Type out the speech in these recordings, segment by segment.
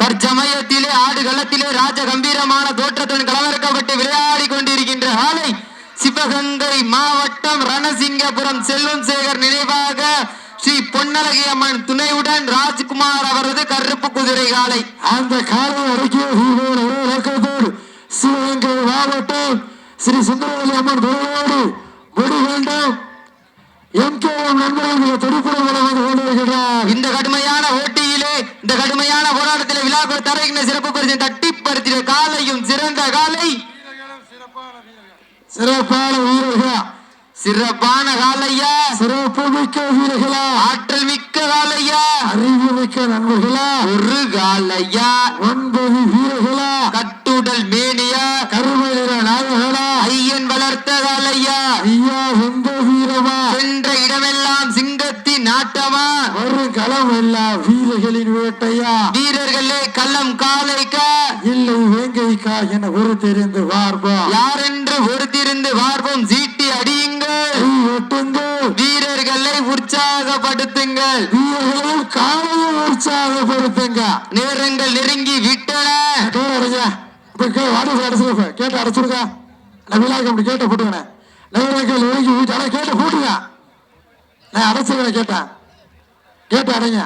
தற்சமயத்திலே ஆடு களத்திலே ராஜ கம்பீரமான தோற்றத்துடன் கலவரக்கப்பட்டு விளையாடி கொண்டிருக்கின்ற ஆலை சிவகங்கை மாவட்டம் ரணசிங்கபுரம் செல்வம் சேகர் நினைவாக ஸ்ரீ பொன்னழகி அம்மன் துணையுடன் ராஜ்குமார் அவரது கருப்பு குதிரை காலை அந்த காலை அடக்கிய வீரர் ஒரே நோக்கத்தோடு சிவகங்கை மாவட்டம் ஸ்ரீ சுந்தரவல்லி அம்மன் முடிவேண்டும் எம்கேஎம் நண்பர்கள் துடிப்புடன் வந்து கொண்டிருக்கிறார் இந்த கடுமையான போட்டியிலே இந்த கடுமையான போராட்டத்திலே விழாக்கள் தருகின்ற சிறப்பு பரிசு தட்டி பரிசில காலையும் சிறந்த காலை. சிறப்பான வீரர்களா? சிறப்பான காலையா? சிறப்பு மிக்க வீரர்களா? ஆற்றல் மிக்க காலையா? அறிவு மிக்க நண்பர்களா? ஒரு காலையா? ஒன்பது வீரர்களா? வீரர்களின் வேட்டையா? வீரர்களே கள்ளம் காலைக்கா. இல்லை வேங்கைக்கா என ஒரு தெரிந்து வார்பா யாரென்று பொறுத்திருந்து பார்ப்போம் சீட்டி அடியுங்கள். வெட்டுங்கள். வீரர்களை உற்சாகப்படுத்துங்கள். வீரர்களும் காலையை உற்சாகப்படுத்துங்க நேரங்கள் நெருங்கி விட்டன. கேட்டு அடைச்சிருக்கா நான் விழாக்கு அப்படி கேட்ட போட்டுக்கணே நேரங்கள் ஒழுங்கி வீட்டு அடை கேட்ட போட்டுங்க. நான் அடைச்சிருக்கேன் கேட்டேன். கேட்டு அடைங்க.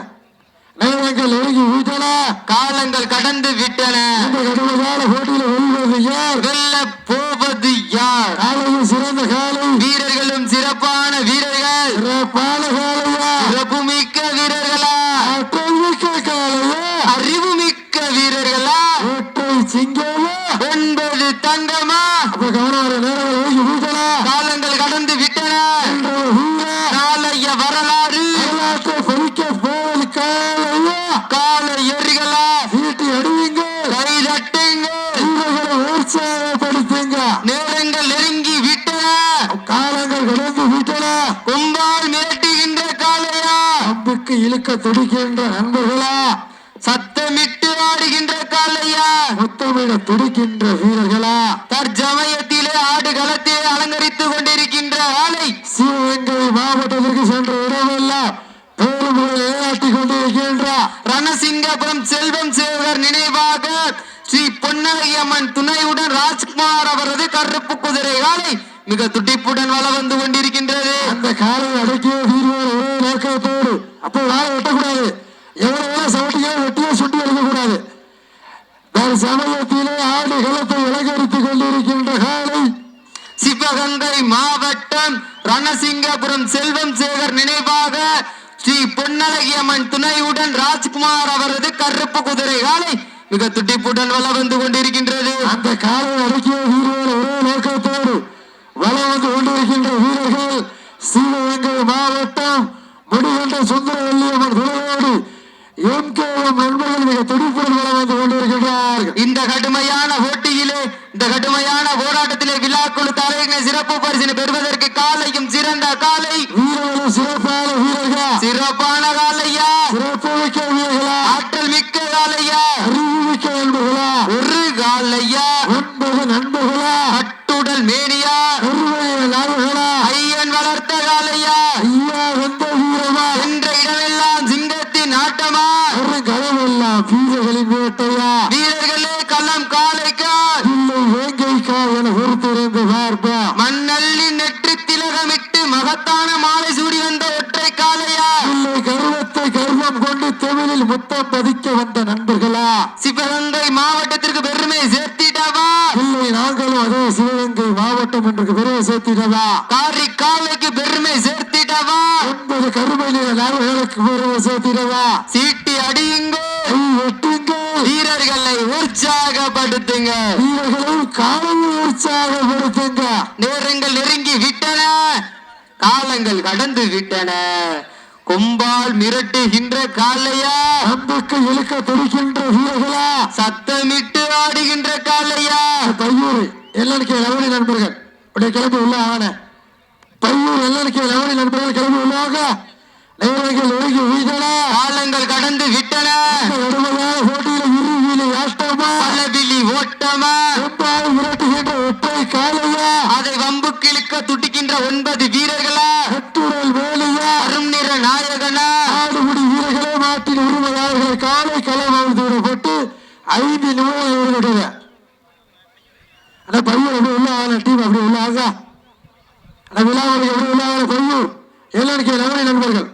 நேரங்கள் வீட்டால காலங்கள் கடந்து விட்டன. இந்த கடுமையான போட்டியில வெல்வது யார்? வெல்ல போவது யார் காலையில் சிறந்த காலை வீரர்களும் சிறப்பான வீரர்கள் சிறப்பான காலையா சிறப்புமிக்க வீரர்களா ஆற்றல் மிக்க காலையா அறிவு மிக்க வீரர்களா ஒற்றை சிங்கமா ஒன்பது தங்கமா அப்ப கவனம் வர நேரங்கள் ஒழுங்கி வீட்டால காலங்கள் கடந்து விட்டன என்ற வீர நாளைய வரலாறு வரலாற்றை பொறிக்க போவது காலையா கால எறிகளா வீட்டை அடியுங்க கை தட்டுங்கள் வீரர்களை உற்சாகப்படுத்துங்க நேரங்கள் நெருங்கி விட்டன காலங்கள் கடந்து வீட்டல கொம்பால் மிரட்டுகின்ற காளையா அம்புக்கு இழுக்க துடிக்கின்ற நண்பர்களா சத்தமிட்டு ஆடுகின்ற காலையா? முத்தமிட துடிக்கின்ற வீரர்களா? தற்சமயத்திலே ஆடு களத்திலே அலங்கரித்துக் கொண்டிருக்கின்ற ஆலை சிவகங்கை மாவட்டத்திற்கு சென்ற இடமெல்லாம் கொண்டிருக்கின்ற. ரணசிங்கபுரம் செல்வம் சேவர் நினைவாக ஸ்ரீ பொன்னகையம்மன் துணையுடன் ராஜ்குமார் அவரது கருப்பு குதிரை காலை மிக துடிப்புடன் வள வந்து கொண்டிருக்கின்றது. அந்த காலை அடக்கிய வீரர் அப்போ வாழை வெட்டக்கூடாது. எவ்வளவு சவுட்டியோ வெட்டியோ சுட்டி எடுக்கக்கூடாது. வேறு சமயத்திலே ஆடுகளத்தை இலகரித்துக் கொண்டிருக்கின்ற காலை சிவகங்கை மாவட்டம் ரணசிங்கபுரம் செல்வம் சேகர் நினைவாக ஸ்ரீ பொன்னழகியம்மன் துணையுடன் ராஜ்குமார் அவரது கருப்பு குதிரை காலை மிக துட்டிப்புடன் வள வந்து கொண்டிருக்கின்றது. அந்த காலை அடக்கிய வீரர் ஒரே நோக்கத்தோடு வலம் வந்து கொண்டிருக்கின்ற வீரர்கள் சிவகங்கை மாவட்டம் முடிகண்ட சுந்தரவல்லியம்மன் துணையோடு எம்கேஎம் நண்பர்கள் மிக துடிப்புடன் வலம் வந்து கொண்டிருக்கின்றார்கள் இந்த கடுமையான போட்டியிலே இந்த கடுமையான போராட்டத்திலே விழாக்குழு தலைவர் சிறப்பு பரிசினை பெறுவதற்கு காலையும் சிறந்த காலை. வீரர்களும் சிறப்பான வீரர்களா? சிறப்பான காலையா? சிறப்பு மிக்க வீரர்களா? ஆற்றல் மிக்க காலையா? அறிவு மிக்க நண்பர்களா? ஒரு காலையா? ஒன்பது நண்பர்களா? கட்டுடல் மேனியா? நாடுகளா? ஐயன் வளர்த்த காலையா? ஐயா வந்த வீரமா? என்ற இடமெல்லாம் சிங்கத்தின் ஆட்டமா? ஒரு களமெல்லாம் வீரர்களின் வேட்டையா? வீரர்களே கள்ளம் காலைக்கா இல்லை வேங்கைக்கா என பொறுத்திருந்து பார்ப்பா மண்ணள்ளி நெற்றி திலகமிட்டு மகத்தான மாலை சூடி வந்த ஒற்றை காலையா இல்லை கர்வத்தை கர்வம் கொண்டு தமிழில் முத்தம் பதிக்க வந்த நண்பர்களா? சிவகங்கை மாவட்டத்திற்கு பெருமை சேர்த்திடவா? இல்லை நாங்களும் அதே சிவகங்கை மாவட்டம் என்று பெருமை சேர்த்திடவா? காரி காலைக்கு பெருமை சேர்த்திடவா? ஒன்பது கருமை நிற நாடுகளுக்கு பெருமை சேர்த்திடவா? சீட்டி அடியுங்கோ. வெட்டுங்க. வீரர்களை உற்சாகப்படுத்துங்க. வீரர்களும் காலையை உற்சாகப்படுத்துங்க. நேரங்கள் நெருங்கி விட்டன. காலங்கள் கடந்து விட்டன. கொம்பால் மிரட்டுகின்ற காலையா அம்புக்கு இழுக்க துடிக்கின்ற வீரர்களா? சத்தமிட்டு ஆடுகின்ற காலையா பையூர் எல்லனுக்கு லவணி நண்பர்கள். அப்படியே கிளம்பி உள்ள ஆன பையூர் எல்லனுக்கு லவணி நண்பர்கள் கிளம்பி உள்ளாக. நேரங்கள் ஒழுகி வீதலா காலங்கள் கடந்து விட்டன. கடுமையான போட்டியில் இறுதியில் ஆஷ்டமா? பலவிழி ஓட்டமா? செம்பால் மிரட்டுகின்ற ஒற்றை காலையா கிழக்க துடிக்கின்ற ஒன்பது வீரர்களா? வெட்டுடல் வேலையா? அரும் நிற நாயகனா? ஆடுபுடி வீரர்களே நாட்டின் உரிமையாளர்கள் காலை களம் தூரப்பட்டு ஐந்து நிமிடம் விடுகிறது ஆனா பையன் எப்படி உள்ள ஆகல டீம் அப்படி உள்ள ஆகா. ஆனா விழாவுக்கு எப்படி உள்ள ஆகல பையன் நண்பர்கள்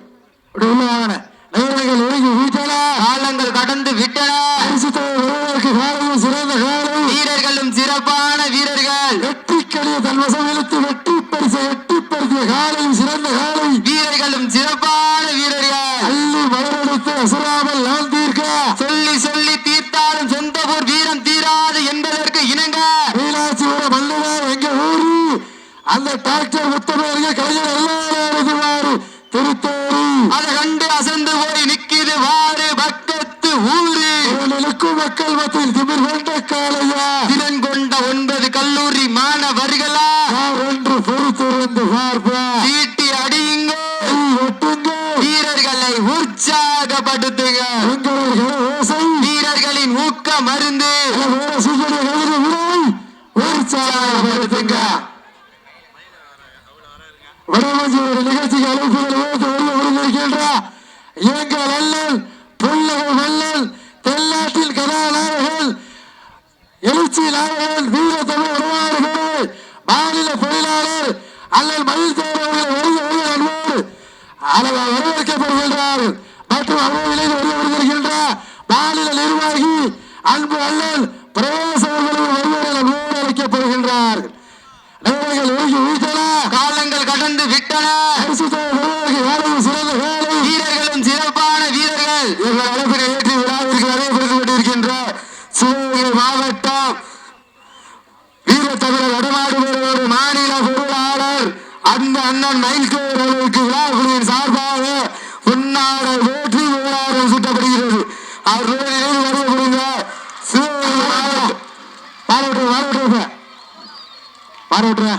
அப்படி உள்ள ஆகன நேரங்கள் ஒழுங்கி வீட்டாளா காலங்கள் கடந்து விட்டன பரிசுத்த வருவதற்கு காலையும் சிறந்த காலை வீரர்களும் சிறப்பான வீரர்கள். வெற்றிக்கடிய தன் வசம் இழுத்து வெற்றி பரிசை வெற்றிப்படுத்திய காலையும் சிறந்த காலை. வீரர்களும் சிறப்பான வீரர்கள். அள்ளி மலரெடுத்து அசுராமல் நான் தீர்க்க. சொல்லி சொல்லி தீர்த்தாலும் சொந்த ஊர் வீரம் தீராது என்பதற்கு இணங்க. மீனாட்சியோட மல்லுவார் எங்க ஊரு? அந்த டாக்டர் முத்தமையருக்கு கலைஞர் எல்லாரும் திருத்தேரி அதை கண்டு அசந்து போய் நிக்கிது வாரு பக்கத்து ஊரு மக்கள் மத்தியில் திமிர் கொண்ட காலையா திறன் கொண்ட ஒன்பது கல்லூரி மாணவர்களா என்று பொறுத்திருந்து சீட்டி அடியுங்க. வீரர்களை உற்சாகப்படுத்துங்க. வீரர்களின் ஊக்க மருந்து. உற்சாகப்படுத்துங்க. வடமஞ்சி ஒரு நிகழ்ச்சிக்கு அழைப்புகள் எங்கள் அல்லல் புள்ளகள் வல்லல் தென்னாட்டில் கதாநாயகர்கள் எழுச்சி நாயகன் வீர தமிழ் உறவாடுகள் மாநில பொருளாளர் அல்லல் மயில் தேர்வர்கள் வருக வருக என்போர் அளவு வரவேற்கப்படுகின்றார்கள் மற்றும் வருக வருகின்ற மாநில நிர்வாகி அன்பு அழைக்கப்படுகின்றார்கள் காலங்கள் கடந்து விட்டன. வீரர்களும் சிறப்பான வீரர்கள். அழைப்பினை ஏற்றி விழாவிற்கு சிவகங்கை மாவட்டம் வடநாடு ஒரு மாநில பொருளாளர் அந்த அண்ணன் மயில்கோர் அவர்களுக்கு விழாக்குழுவின் சார்பாக உன்னாட வேற்றி விழாரம் சுட்டப்படுகிறது. அவர்களோடு நினைவு வருவப்படுங்க சிவகங்கை மாவட்டம். பாராட்டு பாராட்டு பாராட்டுறேன்